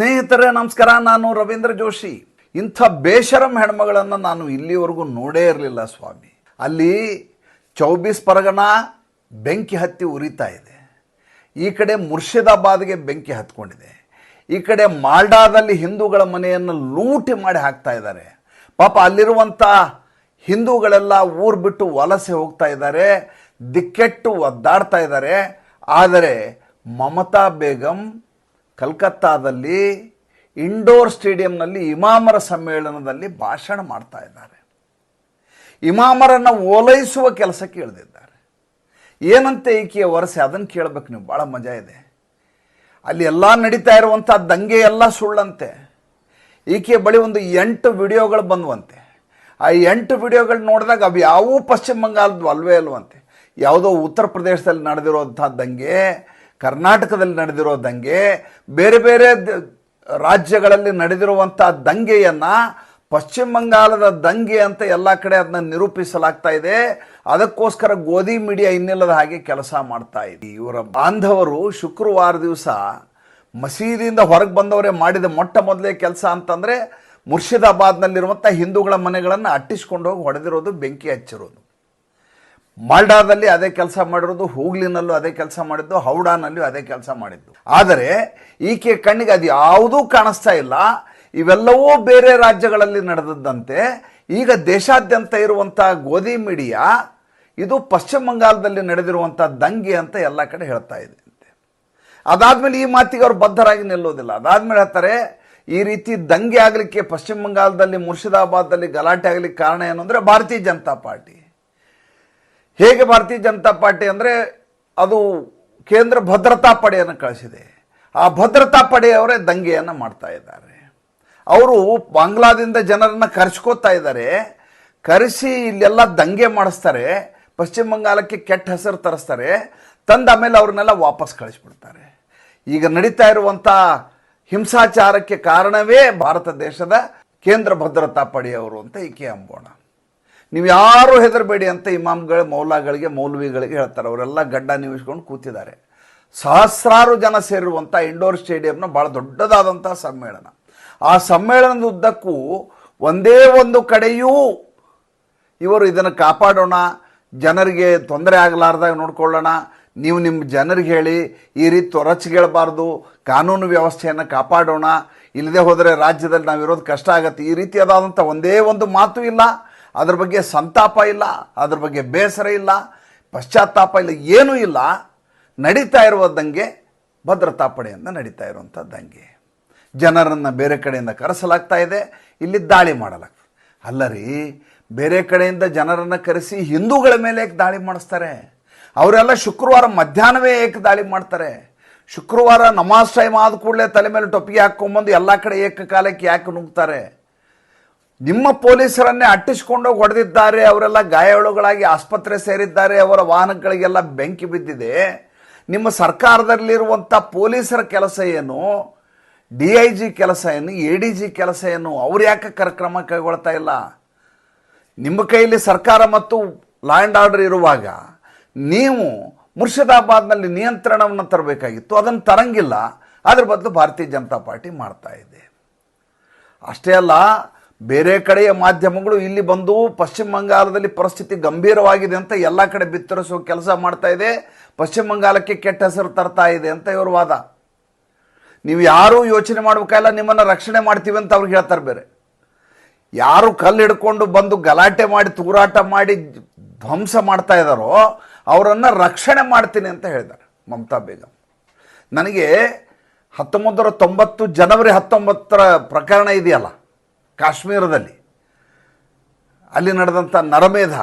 ಸ್ನೇಹಿತರೆ, ನಮಸ್ಕಾರ. ನಾನು ರವೀಂದ್ರ ಜೋಶಿ. ಇಂಥ ಬೇಷರಂ ಹೆಣ್ಮಗಳನ್ನು ನಾನು ಇಲ್ಲಿವರೆಗೂ ನೋಡೇ ಇರಲಿಲ್ಲ ಸ್ವಾಮಿ. ಅಲ್ಲಿ ಚೌಬೀಸ್ ಪರಗಣ ಬೆಂಕಿ ಹತ್ತಿ ಉರಿತಾ ಇದೆ. ಈ ಕಡೆ ಮುರ್ಷಿದಾಬಾದ್ಗೆ ಬೆಂಕಿ ಹತ್ಕೊಂಡಿದೆ. ಈ ಕಡೆ ಮಾಲ್ಡಾದಲ್ಲಿ ಹಿಂದೂಗಳ ಮನೆಯನ್ನು ಲೂಟಿ ಮಾಡಿ ಹಾಕ್ತಾ ಇದ್ದಾರೆ. ಪಾಪ ಅಲ್ಲಿರುವಂಥ ಹಿಂದೂಗಳೆಲ್ಲ ಊರು ಬಿಟ್ಟು ವಲಸೆ ಹೋಗ್ತಾ ಇದ್ದಾರೆ. ದಿಕ್ಕೆಟ್ಟು ಒದ್ದಾಡ್ತಾ ಇದ್ದಾರೆ. ಆದರೆ ಮಮತಾ ಬೇಗಂ ಕಲ್ಕತ್ತಾದಲ್ಲಿ ಇಂಡೋರ್ ಸ್ಟೇಡಿಯಂನಲ್ಲಿ ಇಮಾಮರ ಸಮ್ಮೇಳನದಲ್ಲಿ ಭಾಷಣ ಮಾಡ್ತಾ ಇದ್ದಾರೆ. ಇಮಾಮರನ್ನು ಓಲೈಸುವ ಕೆಲಸ ಇಳಿದಿದ್ದಾರೆ. ಏನಂತೆ ಈಕೆಯ ವರಸೆ? ಅದನ್ನು ಕೇಳಬೇಕು ನೀವು. ಭಾಳ ಮಜಾ ಇದೆ. ಅಲ್ಲಿ ಎಲ್ಲ ನಡೀತಾ ಇರುವಂಥ ದಂಗೆ ಎಲ್ಲ ಸುಳ್ಳಂತೆ. ಈಕೆಯ ಬಳಿ ಒಂದು ಎಂಟು ವಿಡಿಯೋಗಳು ಬಂದವಂತೆ. ಆ ಎಂಟು ವಿಡಿಯೋಗಳು ನೋಡಿದಾಗ ಅವು ಯಾವೂ ಪಶ್ಚಿಮ ಬಂಗಾಳದ್ದು ಅಲ್ವೇ ಅಲ್ವಂತೆ. ಯಾವುದೋ ಉತ್ತರ ಪ್ರದೇಶದಲ್ಲಿ ನಡೆದಿರೋಂಥ ದಂಗೆ ಕರ್ನಾಟಕದಲ್ಲಿ ನಡೆದಿರೋ ದಂಗೆ, ಬೇರೆ ಬೇರೆ ರಾಜ್ಯಗಳಲ್ಲಿ ನಡೆದಿರುವಂಥ ದಂಗೆಯನ್ನು ಪಶ್ಚಿಮ ಬಂಗಾಳದ ದಂಗೆ ಅಂತ ಎಲ್ಲ ಕಡೆ ಅದನ್ನ ನಿರೂಪಿಸಲಾಗ್ತಾ ಇದೆ. ಅದಕ್ಕೋಸ್ಕರ ಗೋಧಿ ಮೀಡಿಯಾ ಇನ್ನಿಲ್ಲದ ಹಾಗೆ ಕೆಲಸ ಮಾಡ್ತಾ ಇದೆ. ಇವರ ಬಾಂಧವರು ಶುಕ್ರವಾರ ದಿವಸ ಮಸೀದಿಯಿಂದ ಹೊರಗೆ ಬಂದವರೇ ಮಾಡಿದ ಮೊಟ್ಟ ಮೊದಲೇ ಕೆಲಸ ಅಂತಂದರೆ ಮುರ್ಷಿದಾಬಾದ್ನಲ್ಲಿರುವಂಥ ಹಿಂದೂಗಳ ಮನೆಗಳನ್ನು ಅಟ್ಟಿಸ್ಕೊಂಡು ಹೋಗಿ ಹೊಡೆದಿರೋದು ಬೆಂಕಿ ಹಚ್ಚಿರೋದು. ಮಾಲ್ಡಾದಲ್ಲಿ ಅದೇ ಕೆಲಸ ಮಾಡಿರೋದು, ಹೂಗ್ಲಿನಲ್ಲೂ ಅದೇ ಕೆಲಸ ಮಾಡಿದ್ದು, ಹೌಡಾನಲ್ಲೂ ಅದೇ ಕೆಲಸ ಮಾಡಿದ್ದು. ಆದರೆ, ಈಕೆ ಕಣ್ಣಿಗೆ ಅದು ಯಾವುದೂ ಕಾಣಿಸ್ತಾ ಇಲ್ಲ. ಇವೆಲ್ಲವೂ ಬೇರೆ ರಾಜ್ಯಗಳಲ್ಲಿ ನಡೆದದ್ದಂತೆ, ಈಗ ದೇಶಾದ್ಯಂತ ಇರುವಂಥ ಗೋಧಿ ಮೀಡಿಯಾ, ಇದು ಪಶ್ಚಿಮ ಬಂಗಾಳದಲ್ಲಿ ನಡೆದಿರುವಂಥ ದಂಗೆ ಅಂತ ಎಲ್ಲ ಕಡೆ ಹೇಳ್ತಾ ಇದೆ. ಅದಾದಮೇಲೆ ಈ ಮಾತಿಗೆ ಅವರು ಬದ್ಧರಾಗಿ ನಿಲ್ಲೋದಿಲ್ಲ ಅದಾದ್ಮೇಲೆ ಹೇಳ್ತಾರೆ, ಈ ರೀತಿ ದಂಗೆ ಆಗಲಿಕ್ಕೆ ಪಶ್ಚಿಮ ಬಂಗಾಳದಲ್ಲಿ ಮುರ್ಷಿದಾಬಾದಲ್ಲಿ ಗಲಾಟೆ ಆಗಲಿಕ್ಕೆ ಕಾರಣ ಏನು ಅಂದರೆ ಭಾರತೀಯ ಜನತಾ ಪಾರ್ಟಿ. ಹೇಗೆ ಭಾರತೀಯ ಜನತಾ ಪಾರ್ಟಿ ಅಂದರೆ ಅದು ಕೇಂದ್ರ ಭದ್ರತಾ ಪಡೆಯನ್ನು ಕಳಿಸಿದೆ. ಆ ಭದ್ರತಾ ಪಡೆಯವರೇ ದಂಗೆಯನ್ನು ಮಾಡ್ತಾ ಇದ್ದಾರೆ. ಅವರು ಬಾಂಗ್ಲಾದಿಂದ ಜನರನ್ನು ಕರೆಸ್ಕೋತಾ ಇದ್ದಾರೆ. ಕರೆಸಿ ಇಲ್ಲೆಲ್ಲ ದಂಗೆ ಮಾಡಿಸ್ತಾರೆ. ಪಶ್ಚಿಮ ಬಂಗಾಳಕ್ಕೆ ಕೆಟ್ಟ ಹೆಸರು ತರಿಸ್ತಾರೆ. ತಂದ ಆಮೇಲೆ ಅವ್ರನ್ನೆಲ್ಲ ವಾಪಸ್ ಕಳಿಸ್ಬಿಡ್ತಾರೆ. ಈಗ ನಡೀತಾ ಇರುವಂಥ ಹಿಂಸಾಚಾರಕ್ಕೆ ಕಾರಣವೇ ಭಾರತ ದೇಶದ ಕೇಂದ್ರ ಭದ್ರತಾ ಪಡೆಯವರು ಅಂತ ಈಕೆ ಅಂಬೋಣ. ನೀವು ಯಾರು ಹೆದರಬೇಡಿ ಅಂತ ಇಮಾಮ್ಗಳ, ಮೌಲಾಗಳಿಗೆ, ಮೌಲ್ವಿಗಳಿಗೆ ಹೇಳ್ತಾರೆ. ಅವರೆಲ್ಲ ಗಡ್ಡ ನಿವಿಸ್ಕೊಂಡು ಕೂತಿದ್ದಾರೆ. ಸಹಸ್ರಾರು ಜನ ಸೇರಿರುವಂಥ ಇಂಡೋರ್ ಸ್ಟೇಡಿಯಂನ ಭಾಳ ದೊಡ್ಡದಾದಂಥ ಸಮ್ಮೇಳನ. ಆ ಸಮ್ಮೇಳನದ ಉದ್ದಕ್ಕೂ ಒಂದೇ ಒಂದು ಕಡೆಯೂ ಇವರು ಇದನ್ನು ಕಾಪಾಡೋಣ, ಜನರಿಗೆ ತೊಂದರೆ ಆಗಲಾರ್ದಾಗ ನೋಡ್ಕೊಳ್ಳೋಣ. ನೀವು ನಿಮ್ಮ ಜನರಿಗೆ ಹೇಳಿ, ಈ ರೀತಿ ತೊರಚಿಗೇಳಬಾರ್ದು, ಕಾನೂನು ವ್ಯವಸ್ಥೆಯನ್ನು ಕಾಪಾಡೋಣ. ಇಲ್ಲದೆ ಹೋದರೆ ರಾಜ್ಯದಲ್ಲಿ ನಾವಿರೋದು ಕಷ್ಟ ಆಗುತ್ತೆ. ಈ ರೀತಿಯಾದಂಥ ಒಂದೇ ಒಂದು ಮಾತು ಇಲ್ಲ. ಅದ್ರ ಬಗ್ಗೆ ಸಂತಾಪ ಇಲ್ಲ, ಅದ್ರ ಬಗ್ಗೆ ಬೇಸರ ಇಲ್ಲ, ಪಶ್ಚಾತ್ತಾಪ ಇಲ್ಲ, ಏನೂ ಇಲ್ಲ. ನಡೀತಾ ಇರುವ ದಂಗೆ ಭದ್ರತಾ ಪಡೆಯಿಂದ ನಡೀತಾ ಇರುವಂಥ ದಂಗೆ ಜನರನ್ನು ಬೇರೆ ಕಡೆಯಿಂದ ಕರೆಸಲಾಗ್ತಾ ಇದೆ, ಇಲ್ಲಿ ದಾಳಿ ಮಾಡಲಾಗ್ತದೆ. ಅಲ್ಲ ರೀ ಬೇರೆ ಕಡೆಯಿಂದ ಜನರನ್ನು ಕರೆಸಿ ಹಿಂದೂಗಳ ಮೇಲೆ ಏಕೆ ದಾಳಿ ಮಾಡಿಸ್ತಾರೆ? ಅವರೆಲ್ಲ ಶುಕ್ರವಾರ ಮಧ್ಯಾಹ್ನವೇ ಏಕೆ ದಾಳಿ ಮಾಡ್ತಾರೆ? ಶುಕ್ರವಾರ ನಮಾಜ್ ಟೈಮ್ ಆದ ಕೂಡಲೇ ತಲೆ ಮೇಲೆ ಟೊಪ್ಪಿಗೆ ಹಾಕ್ಕೊಂಬಂದು ಎಲ್ಲ ಕಡೆ ಏಕಕಾಲಕ್ಕೆ ಯಾಕೆ ನುಗ್ತಾರೆ? ನಿಮ್ಮ ಪೊಲೀಸರನ್ನೇ ಅಟ್ಟಿಸಿಕೊಂಡು ಹೊಡೆದಿದ್ದಾರೆ, ಅವರೆಲ್ಲ ಗಾಯಾಳುಗಳಾಗಿ ಆಸ್ಪತ್ರೆ ಸೇರಿದ್ದಾರೆ, ಅವರ ವಾಹನಗಳಿಗೆಲ್ಲ ಬೆಂಕಿ ಬಿದ್ದಿದೆ. ನಿಮ್ಮ ಸರ್ಕಾರದಲ್ಲಿರುವಂಥ ಪೊಲೀಸರ ಕೆಲಸ ಏನು? ಡಿ ಐ ಜಿ ಕೆಲಸ ಏನು? ಎ ಡಿ ಜಿ ಕೆಲಸ ಏನು? ಅವ್ರು ಯಾಕೆ ಕಾರ್ಯಕ್ರಮ ಕೈಗೊಳ್ತಾ ಇಲ್ಲ? ನಿಮ್ಮ ಕೈಯಲ್ಲಿ ಸರ್ಕಾರ ಮತ್ತು ಲಾ ಆ್ಯಂಡ್ ಆರ್ಡರ್ ಇರುವಾಗ ನೀವು ಮುರ್ಷಿದಾಬಾದ್ನಲ್ಲಿ ನಿಯಂತ್ರಣವನ್ನು ತರಬೇಕಾಗಿತ್ತು. ಅದನ್ನು ತರಂಗಿಲ್ಲ. ಅದ್ರ ಬದಲು ಭಾರತೀಯ ಜನತಾ ಪಾರ್ಟಿ ಮಾಡ್ತಾ ಇದೆ. ಅಷ್ಟೇ ಅಲ್ಲ ಬೇರೆ ಕಡೆಯ ಮಾಧ್ಯಮಗಳು ಇಲ್ಲಿ ಬಂದು ಪಶ್ಚಿಮ ಬಂಗಾಳದಲ್ಲಿ ಪರಿಸ್ಥಿತಿ ಗಂಭೀರವಾಗಿದೆ ಅಂತ ಎಲ್ಲ ಕಡೆ ಬಿತ್ತರಿಸೋ ಕೆಲಸ ಮಾಡ್ತಾ ಇದೆ. ಪಶ್ಚಿಮ ಬಂಗಾಳಕ್ಕೆ ಕೆಟ್ಟ ಹೆಸರು ತರ್ತಾ ಇದೆ ಅಂತ ಇವರು ವಾದ. ನೀವು ಯಾರೂ ಯೋಚನೆ ಮಾಡ್ಬೇಕಾಯಿಲ್ಲ ನಿಮ್ಮನ್ನು ರಕ್ಷಣೆ ಮಾಡ್ತೀವಿ ಅಂತ ಅವ್ರಿಗೆ ಹೇಳ್ತಾರೆ ಬೇರೆ. ಯಾರು ಕಲ್ಲು ಹಿಡ್ಕೊಂಡು ಬಂದು ಗಲಾಟೆ ಮಾಡಿ, ತೂರಾಟ ಮಾಡಿ, ಧ್ವಂಸ ಮಾಡ್ತಾ ಇದ್ದಾರೋ, ಅವರನ್ನು ರಕ್ಷಣೆ ಮಾಡ್ತೀನಿ ಅಂತ ಹೇಳಿದ್ದಾರೆ ಮಮತಾ ಬೇಗಂ. ನನಗೆ ಹತ್ತೊಂಬತ್ತು ತೊಂಬತ್ತು ಜನವರಿ ಹತ್ತೊಂಬತ್ತರ ಪ್ರಕರಣ ಇದೆಯಲ್ಲ? ಕಾಶ್ಮೀರದಲ್ಲಿ. ಅಲ್ಲಿ ನಡೆದಂಥ ನರಮೇಧ,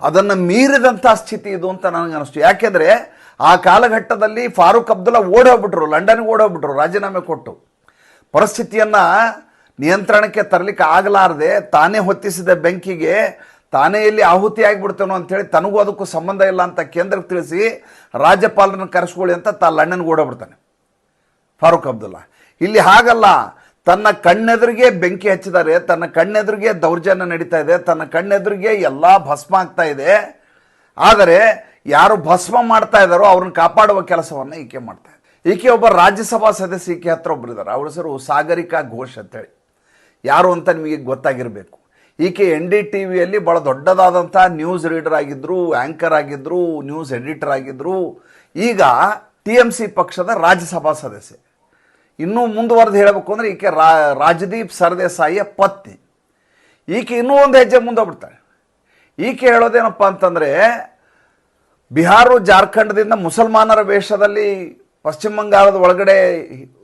ಅದನ್ನು ಮೀರಿದಂಥ ಸ್ಥಿತಿ ಇದು ಅಂತ ನನಗೆ ಅನಿಸ್ತು. ಯಾಕೆಂದರೆ ಆ ಕಾಲಘಟ್ಟದಲ್ಲಿ ಫಾರೂಕ್ ಅಬ್ದುಲ್ಲಾ ಓಡೋಗ್ಬಿಟ್ರು, ಲಂಡನ್ಗೆ ಓಡೋಗ್ಬಿಟ್ರು, ರಾಜೀನಾಮೆ ಕೊಟ್ಟು. ಪರಿಸ್ಥಿತಿಯನ್ನು ನಿಯಂತ್ರಣಕ್ಕೆ ತರಲಿಕ್ಕೆ ಆಗಲಾರದೆ ತಾನೇ ಹೊತ್ತಿಸಿದ ಬೆಂಕಿಗೆ ತಾನೇ ಇಲ್ಲಿ ಆಹುತಿ ಆಗಿಬಿಡ್ತೇನೋ ಅಂಥೇಳಿ ತನಗೂ ಅದಕ್ಕೂ ಸಂಬಂಧ ಇಲ್ಲ ಅಂತ ಕೇಂದ್ರಕ್ಕೆ ತಿಳಿಸಿ ರಾಜ್ಯಪಾಲರನ್ನು ಕರೆಸ್ಕೊಳ್ಳಿ ಅಂತ ತಾ ಲಂಡನ್ಗೆ ಓಡೋಗ್ಬಿಡ್ತಾನೆ ಫಾರೂಕ್ ಅಬ್ದುಲ್ಲಾ. ಇಲ್ಲಿ ಹಾಗಲ್ಲ ತನ್ನ ಕಣ್ಣೆದುರಿಗೆ ಬೆಂಕಿ ಹಚ್ಚಿದ್ದಾರೆ, ತನ್ನ ಕಣ್ಣೆದುರಿಗೆ ದೌರ್ಜನ್ಯ ನಡೀತಾ ಇದೆ, ತನ್ನ ಕಣ್ಣೆದುರಿಗೆ ಎಲ್ಲ ಭಸ್ಮ ಆಗ್ತಾ ಇದೆ. ಆದರೆ ಯಾರು ಭಸ್ಮ ಮಾಡ್ತಾ ಇದ್ದಾರೋ ಅವ್ರನ್ನ ಕಾಪಾಡುವ ಕೆಲಸವನ್ನು ಈಕೆ ಮಾಡ್ತಾ ಇದೆ. ಈಕೆ ಒಬ್ಬ ರಾಜ್ಯಸಭಾ ಸದಸ್ಯ, ಈಕೆ ಹತ್ರ ಒಬ್ಬರು ಇದ್ದಾರೆ ಅವ್ರ ಹೆಸರು ಸಾಗರಿಕಾ ಘೋಷ್ ಅಂತೇಳಿ. ಯಾರು ಅಂತ ನಿಮಗೆ ಗೊತ್ತಾಗಿರಬೇಕು. ಈಕೆ ಎನ್ ಡಿ ಟಿ ವಿಯಲ್ಲಿ ಭಾಳ ದೊಡ್ಡದಾದಂಥ ನ್ಯೂಸ್ ರೀಡರ್ ಆಗಿದ್ದರು ಆ್ಯಂಕರ್ ಆಗಿದ್ದರು ನ್ಯೂಸ್ ಎಡಿಟರ್ ಆಗಿದ್ದರು ಈಗ ಟಿ ಎಂ ಸಿ ಪಕ್ಷದ ರಾಜ್ಯಸಭಾ ಸದಸ್ಯೆ. ಇನ್ನೂ ಮುಂದುವರೆದು ಹೇಳಬೇಕು ಅಂದರೆ ಈಕೆ ರಾ, ರಾಜದೀಪ್ ಸರ್ದೇಸಾಯಿಯ ಪತ್ನಿ. ಈಕೆ ಇನ್ನೂ ಒಂದು ಹೆಜ್ಜೆ ಮುಂದೋಗ್ಬಿಡ್ತಾಳೆ. ಬಿಡ್ತಾಳೆ ಈಕೆ ಹೇಳೋದೇನಪ್ಪ ಅಂತಂದರೆ, ಬಿಹಾರು, ಜಾರ್ಖಂಡದಿಂದ ಮುಸಲ್ಮಾನರ ವೇಷದಲ್ಲಿ ಪಶ್ಚಿಮ ಬಂಗಾಳದ ಒಳಗಡೆ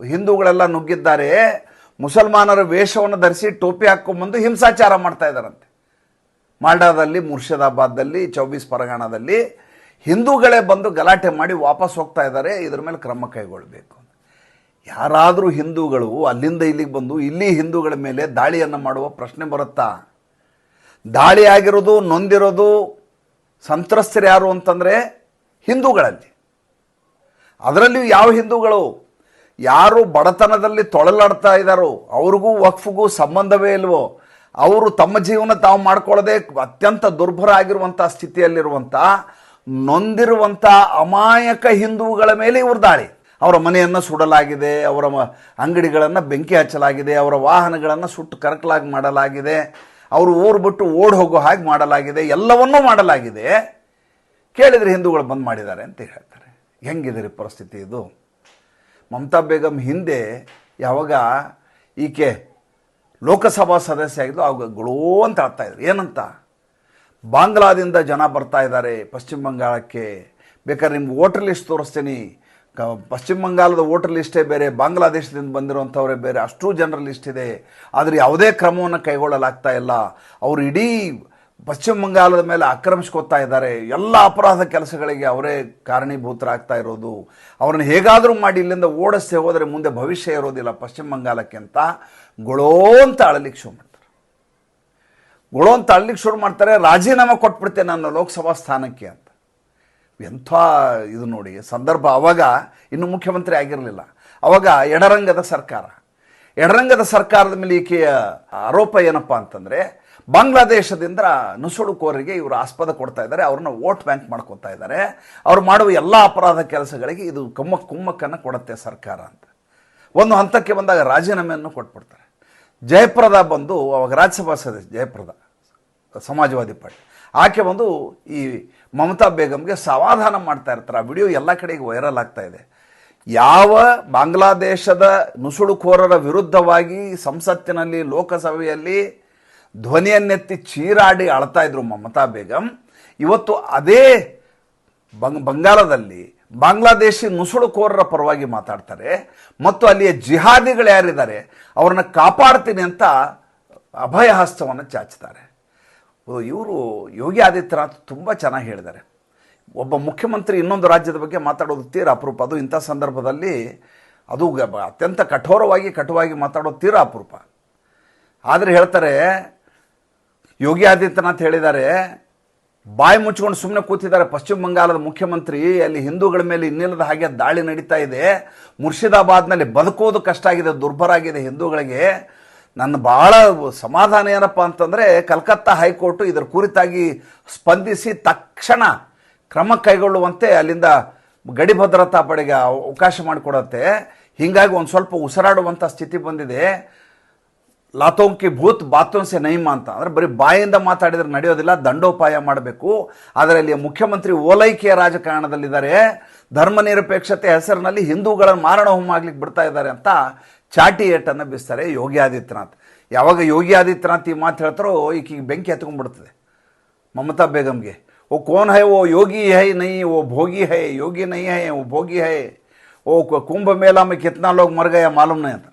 ಹಿಂದೂಗಳೆಲ್ಲ ನುಗ್ಗಿದ್ದಾರೆ. ಮುಸಲ್ಮಾನರ ವೇಷವನ್ನು ಧರಿಸಿ ಟೋಪಿ ಹಾಕ್ಕೊಂಬಂದು ಹಿಂಸಾಚಾರ ಮಾಡ್ತಾ ಇದ್ದಾರಂತೆ. ಮಾಲ್ಡಾದಲ್ಲಿ ಮುರ್ಷಿದಾಬಾದಲ್ಲಿ ಚೌಬೀಸ್ ಪರಗಾಣದಲ್ಲಿ ಹಿಂದೂಗಳೇ ಬಂದು ಗಲಾಟೆ ಮಾಡಿ ವಾಪಸ್ ಹೋಗ್ತಾ ಇದ್ದಾರೆ. ಇದ್ರ ಮೇಲೆ ಕ್ರಮ ಕೈಗೊಳ್ಳಬೇಕು. ಯಾರಾದರೂ ಹಿಂದೂಗಳು ಅಲ್ಲಿಂದ ಇಲ್ಲಿಗೆ ಬಂದು ಇಲ್ಲಿ ಹಿಂದೂಗಳ ಮೇಲೆ ದಾಳಿಯನ್ನು ಮಾಡುವ ಪ್ರಶ್ನೆ ಬರುತ್ತಾ? ದಾಳಿ ಆಗಿರೋದು, ನೊಂದಿರೋದು ಸಂತ್ರಸ್ತರು ಯಾರು ಅಂತಂದರೆ ಹಿಂದೂಗಳಲ್ಲಿ. ಅದರಲ್ಲಿಯೂ ಯಾವ ಹಿಂದೂಗಳು? ಯಾರು ಬಡತನದಲ್ಲಿ ತೊಳಲಾಡ್ತಾ ಇದ್ದಾರೋ, ಅವ್ರಿಗೂ ವಕ್ಫ್ಗೂ ಸಂಬಂಧವೇ ಇಲ್ವೋ, ಅವರು ತಮ್ಮ ಜೀವನ ತಾವು ಮಾಡ್ಕೊಳ್ಳದೆ ಅತ್ಯಂತ ದುರ್ಬರ ಆಗಿರುವಂಥ ಸ್ಥಿತಿಯಲ್ಲಿರುವಂಥ ನೊಂದಿರುವಂಥ ಅಮಾಯಕ ಹಿಂದೂಗಳ ಮೇಲೆ ಇವ್ರ ದಾಳಿ. ಅವರ ಮನೆಯನ್ನು ಸುಡಲಾಗಿದೆ, ಅವರ ಅಂಗಡಿಗಳನ್ನು ಬೆಂಕಿ ಹಚ್ಚಲಾಗಿದೆ, ಅವರ ವಾಹನಗಳನ್ನು ಸುಟ್ಟು ಕರಕಲಾಗಿ ಮಾಡಲಾಗಿದೆ, ಅವರು ಊರು ಬಿಟ್ಟು ಓಡ್ ಹೋಗೋ ಹಾಗೆ ಮಾಡಲಾಗಿದೆ, ಎಲ್ಲವನ್ನೂ ಮಾಡಲಾಗಿದೆ. ಕೇಳಿದರೆ ಹಿಂದೂಗಳು ಬಂದ್ ಮಾಡಿದ್ದಾರೆ ಅಂತ ಹೇಳ್ತಾರೆ. ಹೆಂಗಿದೆ ರೀ ಪರಿಸ್ಥಿತಿ ಇದು? ಮಮತಾ ಬೇಗಂ ಹಿಂದೆ ಯಾವಾಗ ಈಕೆ ಲೋಕಸಭಾ ಸದಸ್ಯ ಆಗಿದ್ದು ಅವಾಗ ಗುಳೋ ಅಂತ ಇದ್ರು. ಏನಂತ? ಬಾಂಗ್ಲಾದಿಂದ ಜನ ಬರ್ತಾ ಇದ್ದಾರೆ ಪಶ್ಚಿಮ ಬಂಗಾಳಕ್ಕೆ. ಬೇಕಾದ್ರೆ ನಿಮ್ಗೆ ವೋಟರ್ ಲಿಸ್ಟ್ ತೋರಿಸ್ತೀನಿ. ಪಶ್ಚಿಮ ಬಂಗಾಲದ ವೋಟರ್ ಲಿಸ್ಟೇ ಬೇರೆ, ಬಾಂಗ್ಲಾದೇಶದಿಂದ ಬಂದಿರುವಂಥವರೇ ಬೇರೆ, ಅಷ್ಟು ಜನರ ಲಿಸ್ಟ್ ಇದೆ. ಆದರೆ ಯಾವುದೇ ಕ್ರಮವನ್ನು ಕೈಗೊಳ್ಳಲಾಗ್ತಾ ಇಲ್ಲ. ಅವರು ಇಡೀ ಪಶ್ಚಿಮ ಬಂಗಾಲದ ಮೇಲೆ ಆಕ್ರಮಿಸ್ಕೊತಾ ಇದ್ದಾರೆ. ಎಲ್ಲ ಅಪರಾಧ ಕೆಲಸಗಳಿಗೆ ಅವರೇ ಕಾರಣೀಭೂತರಾಗ್ತಾ ಇರೋದು. ಅವ್ರನ್ನ ಹೇಗಾದರೂ ಮಾಡಿ ಇಲ್ಲಿಂದ ಓಡಿಸ್ತೆ ಹೋದರೆ ಮುಂದೆ ಭವಿಷ್ಯ ಇರೋದಿಲ್ಲ ಪಶ್ಚಿಮ ಬಂಗಾಲಕ್ಕೆ ಅಂತ ಗೊಳೋ ಅಂತ ಅಳಲಿಕ್ಕೆ ಶುರು ಮಾಡ್ತಾರೆ. ಗೊಳೋ ಅಂತ ಅಳ್ಲಿಕ್ಕೆ ಶುರು ಮಾಡ್ತಾರೆ, ರಾಜೀನಾಮೆ ಕೊಟ್ಬಿಡ್ತೇನೆ ನಾನು ಲೋಕಸಭಾ ಸ್ಥಾನಕ್ಕೆ ಅಂತ. ಎಂಥ ಇದು ನೋಡಿ, ಸಂದರ್ಭ ಅವಾಗ ಇನ್ನು ಮುಖ್ಯಮಂತ್ರಿ ಆಗಿರಲಿಲ್ಲ. ಅವಾಗ ಎಡರಂಗದ ಸರ್ಕಾರ. ಎಡರಂಗದ ಸರ್ಕಾರದ ಮೇಲೆ ಈಕೆಯ ಆರೋಪ ಏನಪ್ಪ ಅಂತಂದರೆ, ಬಾಂಗ್ಲಾದೇಶದಿಂದ ನುಸುಳುಕೋರಿಗೆ ಇವರು ಆಸ್ಪದ ಕೊಡ್ತಾ ಇದ್ದಾರೆ, ಅವ್ರನ್ನ ವೋಟ್ ಬ್ಯಾಂಕ್ ಮಾಡ್ಕೊತಾ ಇದ್ದಾರೆ. ಅವ್ರು ಮಾಡುವ ಎಲ್ಲ ಅಪರಾಧ ಕೆಲಸಗಳಿಗೆ ಇದು ಕುಮ್ಮಕ್ ಕುಮ್ಮಕ್ಕನ್ನು ಕೊಡುತ್ತೆ ಸರ್ಕಾರ ಅಂತ. ಒಂದು ಹಂತಕ್ಕೆ ಬಂದಾಗ ರಾಜೀನಾಮೆಯನ್ನು ಕೊಟ್ಬಿಡ್ತಾರೆ. ಜಯಪ್ರದ ಬಂದು ಅವಾಗ ರಾಜ್ಯಸಭಾ ಸದಸ್ಯ, ಜಯಪ್ರದ. ಸಮಾಜವಾದಿ ಪಾರ್ಟಿ. ಆಕೆ ಬಂದು ಈ ಮಮತಾ ಬೇಗಮ್ಗೆ ಸಮಾಧಾನ ಮಾಡ್ತಾ ಇರ್ತಾರೆ. ಆ ವಿಡಿಯೋ ಎಲ್ಲ ಕಡೆಗೆ ವೈರಲ್ ಆಗ್ತಾ ಇದೆ. ಯಾವ ಬಾಂಗ್ಲಾದೇಶದ ನುಸುಳುಕೋರರ ವಿರುದ್ಧವಾಗಿ ಸಂಸತ್ತಿನಲ್ಲಿ, ಲೋಕಸಭೆಯಲ್ಲಿ ಧ್ವನಿಯನ್ನೆತ್ತಿ ಚೀರಾಡಿ ಅಳ್ತಾ ಇದ್ರು ಮಮತಾ ಬೇಗಂ, ಇವತ್ತು ಅದೇ ಬಂಗ್, ಬಂಗಾಳದಲ್ಲಿ ಬಾಂಗ್ಲಾದೇಶಿ ನುಸುಳುಕೋರರ ಪರವಾಗಿ ಮಾತಾಡ್ತಾರೆ. ಮತ್ತು ಅಲ್ಲಿಯ ಜಿಹಾದಿಗಳು ಯಾರಿದ್ದಾರೆ, ಅವ್ರನ್ನ ಕಾಪಾಡ್ತೀನಿ ಅಂತ ಅಭಯ ಹಸ್ತವನ್ನು ಚಾಚ್ತಾರೆ. ಇವರು ಯೋಗಿ ಆದಿತ್ಯನಾಥ್ ತುಂಬ ಚೆನ್ನಾಗಿ ಹೇಳಿದ್ದಾರೆ. ಒಬ್ಬ ಮುಖ್ಯಮಂತ್ರಿ ಇನ್ನೊಂದು ರಾಜ್ಯದ ಬಗ್ಗೆ ಮಾತಾಡೋದು ತೀರ ಅಪರೂಪ. ಅದು ಇಂಥ ಸಂದರ್ಭದಲ್ಲಿ ಅದು ಅತ್ಯಂತ ಕಠೋರವಾಗಿ ಕಟುವಾಗಿ ಮಾತಾಡೋದು ತೀರ ಅಪರೂಪ. ಆದರೆ ಹೇಳ್ತಾರೆ, ಯೋಗಿ ಆದಿತ್ಯನಾಥ್ ಹೇಳಿದ್ದಾರೆ, ಬಾಯಿ ಮುಚ್ಕೊಂಡು ಸುಮ್ಮನೆ ಕೂತಿದ್ದಾರೆ ಪಶ್ಚಿಮ ಬಂಗಾಳದ ಮುಖ್ಯಮಂತ್ರಿ, ಅಲ್ಲಿ ಹಿಂದೂಗಳ ಮೇಲೆ ಇನ್ನಿಲ್ಲದ ಹಾಗೆ ದಾಳಿ ನಡೀತಾ ಇದೆ ಮುರ್ಷಿದಾಬಾದ್ನಲ್ಲಿ ಬದುಕೋದು ಕಷ್ಟ ಆಗಿದೆ ದುರ್ಬರಾಗಿದೆ ಹಿಂದೂಗಳಿಗೆ. ನನ್ನ ಭಾಳ ಸಮಾಧಾನ ಏನಪ್ಪ ಅಂತಂದರೆ ಕಲ್ಕತ್ತಾ ಹೈಕೋರ್ಟು ಇದರ ಕುರಿತಾಗಿ ಸ್ಪಂದಿಸಿ ತಕ್ಷಣ ಕ್ರಮ ಕೈಗೊಳ್ಳುವಂತೆ ಅಲ್ಲಿಂದ ಗಡಿ ಭದ್ರತಾ ಪಡೆಗೆ ಅವಕಾಶ ಮಾಡಿಕೊಡತ್ತೆ. ಹೀಗಾಗಿ ಒಂದು ಸ್ವಲ್ಪ ಉಸಿರಾಡುವಂಥ ಸ್ಥಿತಿ ಬಂದಿದೆ. ಲಾತೋಂಕಿ ಭೂತ್ ಬಾತೋನ್ಸೆ ನೈಮ ಅಂತ. ಅಂದರೆ ಬರೀ ಬಾಯಿಂದ ಮಾತಾಡಿದ್ರೆ ನಡೆಯೋದಿಲ್ಲ, ದಂಡೋಪಾಯ ಮಾಡಬೇಕು. ಆದರೆ ಅಲ್ಲಿ ಮುಖ್ಯಮಂತ್ರಿ ಓಲೈಕೆಯ ರಾಜಕಾರಣದಲ್ಲಿದ್ದಾರೆ. ಧರ್ಮ ನಿರಪೇಕ್ಷತೆ ಹೆಸರಿನಲ್ಲಿ ಹಿಂದೂಗಳನ್ನು ಮಾರಣ ಹೋಮ ಆಗ್ಲಿಕ್ಕೆ ಬಿಡ್ತಾ ಇದ್ದಾರೆ ಅಂತ ಚಾಟಿ ಏಟನ್ನು ಬಿಸ್ತಾರೆ ಯೋಗಿ ಆದಿತ್ಯನಾಥ್. ಯಾವಾಗ ಯೋಗಿ ಆದಿತ್ಯನಾಥ್ ಈ ಮಾತು ಹೇಳ್ತಾರೋ ಈಕೆಗೆ ಬೆಂಕಿ ಹತ್ಕೊಂಡ್ಬಿಡ್ತದೆ ಮಮತಾ ಬೇಗಮ್ಗೆ. ಓ ಕೋನ್ ಹೈ, ಓ ಯೋಗಿ ಹೈ ನೈ, ಓ ಭೋಗಿ ಹೈ, ಯೋಗಿ ನೈ ಹೈ, ಓ ಭೋಗಿ ಹೈ. ಓ ಕುಂಭ ಮೇಳ ಮೇ ಕಿತ್ನಾ ಲೋಗ್ ಮರ್ಗಯ ಮಾಲೂಮ್ನೇ ಅಂತ.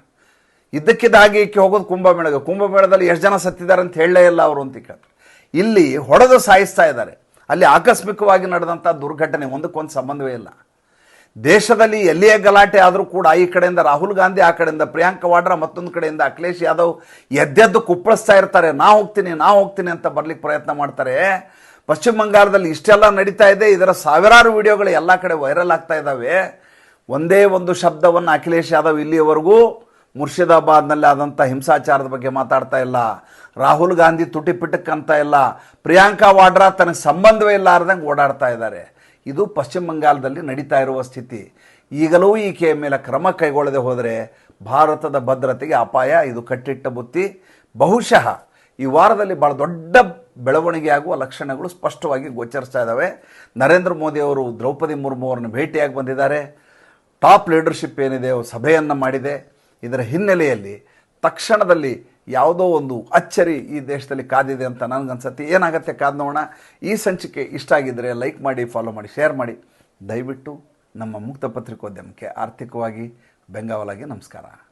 ಇದ್ದಕ್ಕಿದ್ದಾಗಿ ಈಕೆ ಹೋಗೋದು ಕುಂಭ ಕುಂಭಮೇಳದಲ್ಲಿ ಎಷ್ಟು ಜನ ಸತ್ತಿದ್ದಾರೆ ಅಂತ ಹೇಳಲೇ ಇಲ್ಲ ಅವರು ಅಂತ ಕೇಳ್ತಾರೆ. ಇಲ್ಲಿ ಹೊಡೆದು ಸಾಯಿಸ್ತಾ ಇದ್ದಾರೆ. ಅಲ್ಲಿ ಆಕಸ್ಮಿಕವಾಗಿ ನಡೆದಂಥ ದುರ್ಘಟನೆ, ಒಂದಕ್ಕೊಂದು ಸಂಬಂಧವೇ ಇಲ್ಲ. ದೇಶದಲ್ಲಿ ಎಲ್ಲಿಯೇ ಗಲಾಟೆ ಆದರೂ ಕೂಡ ಈ ಕಡೆಯಿಂದ ರಾಹುಲ್ ಗಾಂಧಿ, ಆ ಕಡೆಯಿಂದ ಪ್ರಿಯಾಂಕಾ ವಾಡ್ರಾ, ಮತ್ತೊಂದು ಕಡೆಯಿಂದ ಅಖಿಲೇಶ್ ಯಾದವ್ ಎದ್ದೆದ್ದು ಕುಪ್ಪಳಿಸ್ತಾ ಇರ್ತಾರೆ. ನಾ ಹೋಗ್ತೀನಿ ನಾ ಹೋಗ್ತೀನಿ ಅಂತ ಬರ್ಲಿಕ್ಕೆ ಪ್ರಯತ್ನ ಮಾಡ್ತಾರೆ. ಪಶ್ಚಿಮ ಬಂಗಾಳದಲ್ಲಿ ಇಷ್ಟೆಲ್ಲ ನಡೀತಾ ಇದೆ. ಇದರ ಸಾವಿರಾರು ವಿಡಿಯೋಗಳು ಎಲ್ಲ ಕಡೆ ವೈರಲ್ ಆಗ್ತಾ ಇದ್ದಾವೆ. ಒಂದೇ ಒಂದು ಶಬ್ದವನ್ನು ಅಖಿಲೇಶ್ ಯಾದವ್ ಇಲ್ಲಿಯವರೆಗೂ ಮುರ್ಷಿದಾಬಾದ್ನಲ್ಲಿ ಆದಂಥ ಹಿಂಸಾಚಾರದ ಬಗ್ಗೆ ಮಾತಾಡ್ತಾ ಇಲ್ಲ. ರಾಹುಲ್ ಗಾಂಧಿ ತುಟಿಪಿಟಕ್ಕೆ ಅಂತ ಇಲ್ಲ. ಪ್ರಿಯಾಂಕಾ ವಾಡ್ರಾ ತನಗೆ ಸಂಬಂಧವೇ ಇಲ್ಲಾರ್ದಂಗೆ ಓಡಾಡ್ತಾ ಇದ್ದಾರೆ. ಇದು ಪಶ್ಚಿಮ ಬಂಗಾಲದಲ್ಲಿ ನಡೀತಾ ಇರುವ ಸ್ಥಿತಿ. ಈಗಲೂ ಈಕೆಯ ಮೇಲೆ ಕ್ರಮ ಕೈಗೊಳ್ಳದೆ ಹೋದರೆ ಭಾರತದ ಭದ್ರತೆಗೆ ಅಪಾಯ, ಇದು ಕಟ್ಟಿಟ್ಟ ಬುತ್ತಿ. ಬಹುಶಃ ಈ ವಾರದಲ್ಲಿ ಭಾಳ ದೊಡ್ಡ ಬೆಳವಣಿಗೆ ಆಗುವ ಲಕ್ಷಣಗಳು ಸ್ಪಷ್ಟವಾಗಿ ಗೋಚರಿಸ್ತಾ ಇದ್ದಾವೆ. ನರೇಂದ್ರ ಮೋದಿ ಅವರು ದ್ರೌಪದಿ ಮುರ್ಮು ಅವರನ್ನು ಭೇಟಿಯಾಗಿ ಬಂದಿದ್ದಾರೆ. ಟಾಪ್ ಲೀಡರ್ಶಿಪ್ ಏನಿದೆ, ಸಭೆಯನ್ನು ಮಾಡಿದೆ. ಇದರ ಹಿನ್ನೆಲೆಯಲ್ಲಿ ತಕ್ಷಣದಲ್ಲಿ ಯಾವುದೋ ಒಂದು ಅಚ್ಚರಿ ಈ ದೇಶದಲ್ಲಿ ಕಾದಿದೆ ಅಂತ ನನಗನ್ಸತ್ತೆ. ಏನಾಗುತ್ತೆ ಕಾದ್ ನೋಡೋಣ. ಈ ಸಂಚಿಕೆ ಇಷ್ಟ ಆಗಿದ್ದರೆ ಲೈಕ್ ಮಾಡಿ ಫಾಲೋ ಮಾಡಿ ಶೇರ್ ಮಾಡಿ. ದಯವಿಟ್ಟು ನಮ್ಮ ಮುಕ್ತ ಪತ್ರಿಕೋದ್ಯಮಕ್ಕೆ ಆರ್ಥಿಕವಾಗಿ ಬೆಂಗಾವಲಾಗಿ ನಮಸ್ಕಾರ.